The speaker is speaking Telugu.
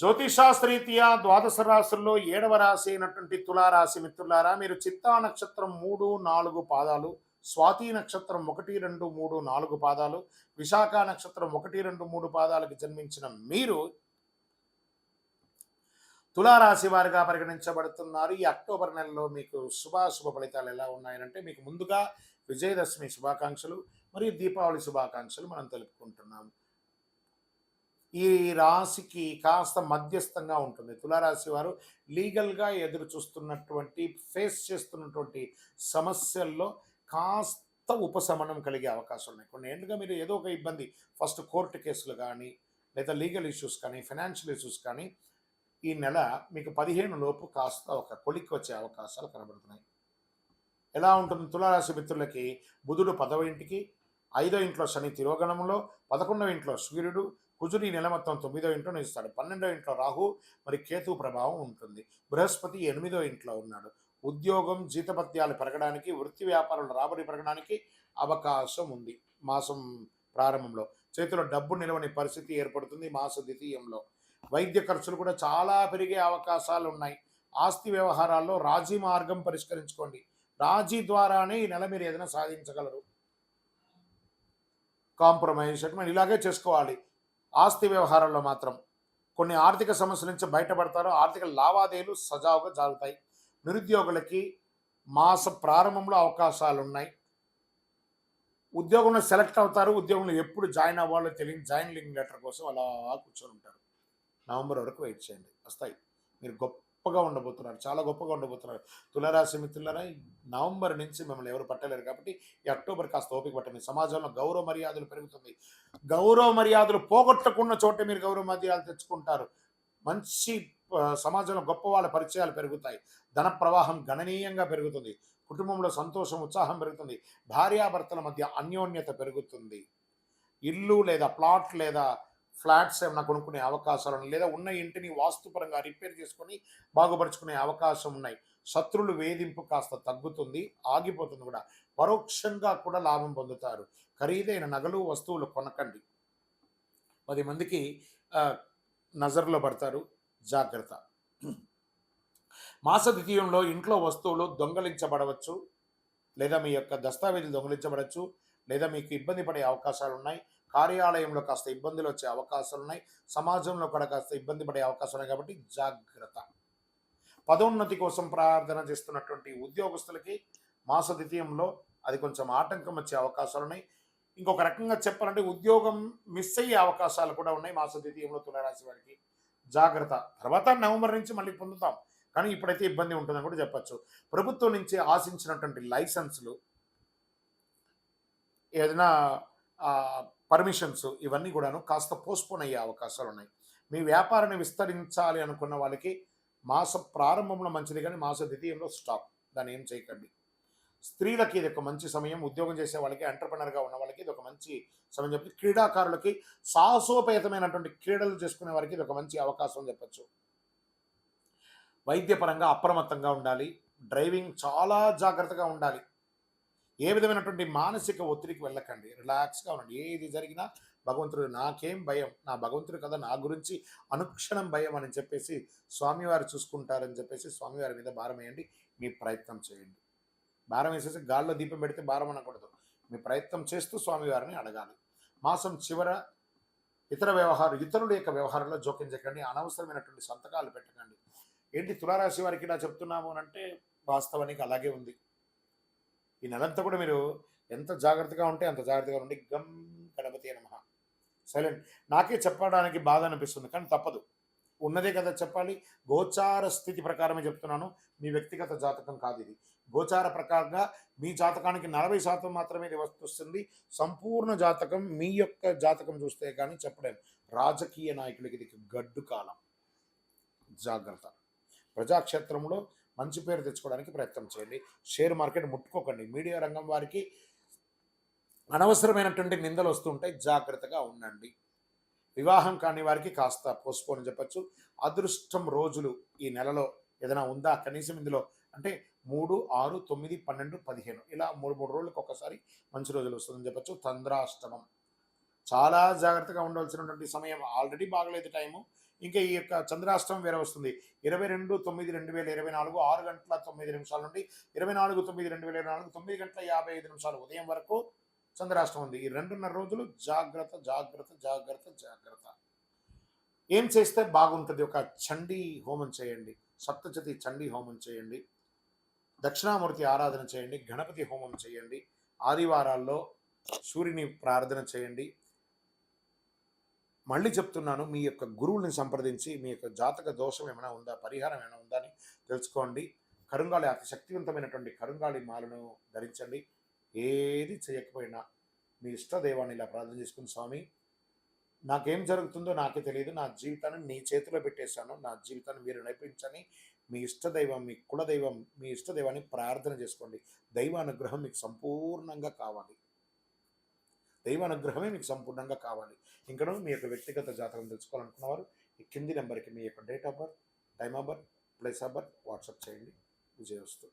జ్యోతిషాస్త్రీత్యా ద్వాదశ రాశుల్లో ఏడవ రాశి అయినటువంటి తులారాశి మిత్రులారా మీరు చిత్తా నక్షత్రం మూడు నాలుగు పాదాలు స్వాతి నక్షత్రం ఒకటి రెండు మూడు నాలుగు పాదాలు విశాఖ నక్షత్రం ఒకటి రెండు మూడు పాదాలకు జన్మించిన మీరు తులారాశి వారిగా పరిగణించబడుతున్నారు. ఈ అక్టోబర్ నెలలో మీకు శుభాశుభ ఫలితాలు ఎలా ఉన్నాయంటే మీకు ముందుగా విజయదశమి శుభాకాంక్షలు మరియు దీపావళి శుభాకాంక్షలు మనం తెలుపుకుంటున్నాము. ఈ రాశికి కాస్త మధ్యస్థంగా ఉంటుంది. తులారాశి వారు లీగల్గా ఎదురు చూస్తున్నటువంటి ఫేస్ చేస్తున్నటువంటి సమస్యల్లో కాస్త ఉపశమనం కలిగే అవకాశం ఉన్నాయి. కొన్ని ఏళ్ళుగా మీరు ఏదో ఒక ఇబ్బంది ఫస్ట్ కోర్టు కేసులు కానీ లేదా లీగల్ ఇష్యూస్ కానీ ఫైనాన్షియల్ ఇష్యూస్ కానీ ఈ నెల మీకు పదిహేను లోపు కాస్త ఒక కొలిక్కి వచ్చే అవకాశాలు కనబడుతున్నాయి. ఎలా ఉంటుంది? తులారాశి మిత్రులకి బుధుడు పదవ ఇంటికి ఐదో ఇంట్లో శని తిరోగణంలో పదకొండవ ఇంట్లో సూర్యుడు కుజుడు ఈ నెల మొత్తం తొమ్మిదో ఇంట్లో నిలుస్తాడు. పన్నెండో ఇంట్లో రాహు మరి కేతు ప్రభావం ఉంటుంది. బృహస్పతి ఎనిమిదో ఇంట్లో ఉన్నాడు. ఉద్యోగం జీతపత్యాలు పెరగడానికి వృత్తి వ్యాపారాలు రాబడి పెరగడానికి అవకాశం ఉంది మాసం ప్రారంభంలో. చేతిలో డబ్బు నిలవని పరిస్థితి ఏర్పడుతుంది మాస ద్వితీయంలో. వైద్య ఖర్చులు కూడా చాలా పెరిగే అవకాశాలు ఉన్నాయి. ఆస్తి వ్యవహారాల్లో రాజీ మార్గం పరిష్కరించుకోండి. రాజీ ద్వారానే ఈ నెల మీరు ఏదైనా సాధించగలరు. కాంప్రమైజ్ సెటిల్మెంట్ ఇలాగే చేసుకోవాలి. ఆస్తి వ్యవహారాల్లో మాత్రం కొన్ని ఆర్థిక సమస్యల నుంచి బయటపడతారు. ఆర్థిక లావాదేవీలు సజావుగా జరుగుతాయి. నిరుద్యోగులకి మాస ప్రారంభంలో అవకాశాలు ఉన్నాయి ఉద్యోగంలో సెలెక్ట్ అవుతారు. ఉద్యోగంలో ఎప్పుడు జాయిన్ అవ్వాలో తెలియని జాయినింగ్ లెటర్ కోసం అలా కూర్చొని ఉంటారు. నవంబర్ వరకు వెయిట్ చేయండి. వస్తాయి. మీరు గొప్ప గొప్పగా ఉండబోతున్నారు. చాలా గొప్పగా ఉండబోతున్నారు. తులరాశి మిత్రులరా నవంబర్ నుంచి మిమ్మల్ని ఎవరు పట్టలేరు కాబట్టి ఈ అక్టోబర్ కాస్త ఓపిక పట్టండి. సమాజంలో గౌరవ మర్యాదలు పెరుగుతుంది. గౌరవ మర్యాదలు పోగొట్టకున్న చోటే మీరు గౌరవ మర్యాదలు తెచ్చుకుంటారు. మంచి సమాజంలో గొప్ప వాళ్ళ పరిచయాలు పెరుగుతాయి. ధన ప్రవాహం గణనీయంగా పెరుగుతుంది. కుటుంబంలో సంతోషం ఉత్సాహం పెరుగుతుంది. భార్యాభర్తల మధ్య అన్యోన్యత పెరుగుతుంది. ఇల్లు లేదా ప్లాట్ లేదా ఫ్లాట్స్ ఏమైనా కొనుక్కునే అవకాశాలు ఉన్నాయి లేదా ఉన్న ఇంటిని వాస్తుపరంగా రిపేర్ చేసుకొని బాగుపరుచుకునే అవకాశం ఉన్నాయి. శత్రులు వేధింపు కాస్త తగ్గుతుంది ఆగిపోతుంది కూడా. పరోక్షంగా కూడా లాభం పొందుతారు. ఖరీదైన నగలు వస్తువులు కొనకండి. పది మందికి నజర్లో పడతారు. జాగ్రత్త. మాస ద్వితీయంలో ఇంట్లో వస్తువులు దొంగలించబడవచ్చు లేదా మీ యొక్క దస్తావేజులు దొంగలించబడవచ్చు లేదా మీకు ఇబ్బంది పడే అవకాశాలు ఉన్నాయి. కార్యాలయంలో కాస్త ఇబ్బందులు వచ్చే అవకాశాలు ఉన్నాయి. సమాజంలో కూడా కాస్త ఇబ్బంది పడే అవకాశాలు ఉన్నాయి కాబట్టి జాగ్రత్త. పదోన్నతి కోసం ప్రార్థన చేస్తున్నటువంటి ఉద్యోగస్తులకి మాస ద్వితీయంలో అది కొంచెం ఆటంకం వచ్చే అవకాశాలు ఉన్నాయి. ఇంకొక రకంగా చెప్పాలంటే ఉద్యోగం మిస్ అయ్యే అవకాశాలు కూడా ఉన్నాయి మాస ద్వితీయంలో తులారాశి వారికి. జాగ్రత్త. తర్వాత నవంబర్ నుంచి మళ్ళీ పొందుతాం. కానీ ఇప్పుడైతే ఇబ్బంది ఉంటుందని కూడా చెప్పచ్చు. ప్రభుత్వం నుంచి ఆశించినటువంటి లైసెన్సులు ఏదైనా పర్మిషన్స్ ఇవన్నీ కూడాను కాస్త పోస్ట్పోన్ అయ్యే అవకాశాలు ఉన్నాయి. మీ వ్యాపారాన్ని విస్తరించాలి అనుకున్న వాళ్ళకి మాస ప్రారంభంలో మంచిది కానీ మాస ద్వితీయంలో స్టాప్. దాన్ని ఏం చేయకండి. స్త్రీలకి ఇది ఒక మంచి సమయం. ఉద్యోగం చేసే వాళ్ళకి ఎంటర్ప్రినర్గా ఉన్న వాళ్ళకి ఇది ఒక మంచి సమయం చెప్పి క్రీడాకారులకి సాహసోపేతమైనటువంటి క్రీడలు చేసుకునే వారికి ఇది ఒక మంచి అవకాశం అని చెప్పచ్చు. వైద్యపరంగా అప్రమత్తంగా ఉండాలి. డ్రైవింగ్ చాలా జాగ్రత్తగా ఉండాలి. ఏ విధమైనటువంటి మానసిక ఒత్తిడికి వెళ్ళకండి. రిలాక్స్గా ఉండండి. ఏది జరిగినా భగవంతుడు నాకేం భయం నా భగవంతుడు కదా నా గురించి అనుక్షణం భయం అని చెప్పేసి స్వామివారు చూసుకుంటారని చెప్పేసి స్వామివారి మీద భారం వేయండి. మీ ప్రయత్నం చేయండి. భారం వేసేసి గాల్లో దీపం పెడితే భారం అనకూడదు. మీ ప్రయత్నం చేస్తూ స్వామివారిని అడగాలి. మాసం చివర ఇతర వ్యవహారం ఇతరుల యొక్క వ్యవహారంలో జోక్యం చేయకండి. అనవసరమైనటువంటి సంతకాలు పెట్టకండి. ఏంటి తులారాశి వారికి ఇలా చెప్తున్నాము అని అంటే వాస్తవానికి అలాగే ఉంది. ఈ నెలంతా కూడా మీరు ఎంత జాగ్రత్తగా ఉంటే అంత జాగ్రత్తగా ఉండి గమ్ గణపతి నమ. సైలెంట్. నాకే చెప్పడానికి బాధ అనిపిస్తుంది కానీ తప్పదు. ఉన్నదే కదా చెప్పాలి. గోచార స్థితి ప్రకారమే చెప్తున్నాను. మీ వ్యక్తిగత జాతకం కాదు ఇది. గోచార ప్రకారంగా మీ జాతకానికి నలభై శాతం మాత్రమే ఇది వస్తుంది. సంపూర్ణ జాతకం మీ యొక్క జాతకం చూస్తే కానీ చెప్పలేము రాజకీయ నాయకులకి ఇది గడ్డు కాలం. జాగ్రత్త. ప్రజాక్షేత్రంలో మంచి పేరు తెచ్చుకోవడానికి ప్రయత్నం చేయండి. Share market ముట్టుకోకండి. మీడియా రంగం వారికి అనవసరమైనటువంటి నిందలు వస్తుంటాయి జాగ్రత్తగా ఉండండి. వివాహం కాని వారికి కాస్త పోస్ట్పోన్ చెప్పచ్చు. అదృష్టం రోజులు ఈ నెలలో ఏదైనా ఉందా? కనీసం ఇందులో అంటే మూడు ఆరు తొమ్మిది పన్నెండు పదిహేను ఇలా మూడు మూడు రోజులకు ఒకసారి మంచి రోజులు వస్తుందని చెప్పచ్చు. తంద్రాష్టమం. చాలా జాగ్రత్తగా ఉండవలసినటువంటి సమయం. ఆల్రెడీ బాగలేదు టైము. ఇంకా ఈ యొక్క చంద్రాష్టమం వేరే వస్తుంది. ఇరవై రెండు తొమ్మిది రెండు వేల ఇరవై నాలుగు ఆరు గంటల తొమ్మిది నిమిషాల నుండి ఇరవై నాలుగు తొమ్మిది రెండు వేల ఇరవై నాలుగు తొమ్మిది గంటల యాభై ఐదు నిమిషాలు ఉదయం వరకు చంద్రాష్టమం ఉంది. ఈ రెండున్నర రోజులు జాగ్రత్త జాగ్రత్త జాగ్రత్త జాగ్రత్త. ఏం చేస్తే బాగుంటుంది? ఒక చండీ హోమం చేయండి. సప్తచతి చండీ హోమం చేయండి. దక్షిణామూర్తి ఆరాధన చేయండి. గణపతి హోమం చేయండి. ఆదివారాల్లో సూర్యుని ప్రార్థన చేయండి. మళ్ళీ చెప్తున్నాను మీ యొక్క గురువుని సంప్రదించి మీ యొక్క జాతక దోషం ఏమైనా ఉందా పరిహారం ఏమైనా ఉందా అని తెలుసుకోండి. కరుంగాళి అతి శక్తివంతమైనటువంటి కరుంగాళి మాలను ధరించండి. ఏది చేయకపోయినా మీ ఇష్టదైవాన్ని ఇలా ప్రార్థన చేసుకుని స్వామి. నాకేం జరుగుతుందో నాకే తెలియదు. నా జీవితాన్ని నీ చేతిలో పెట్టేశాను. నా జీవితాన్ని మీరు నడిపించని మీ ఇష్టదైవం మీ కులదైవం మీ ఇష్టదైవాన్ని ప్రార్థన చేసుకోండి. దైవానుగ్రహం మీకు సంపూర్ణంగా కావాలి. దైవానుగ్రహమే మీకు సంపూర్ణంగా కావాలి. ఇంకనూ మీ యొక్క వ్యక్తిగత జాతకం తెలుసుకోవాలనుకున్నవారు ఈ కింది నెంబర్కి మీ యొక్క date of birth time of birth place of birth WhatsApp చేయండి. విజయవస్తు.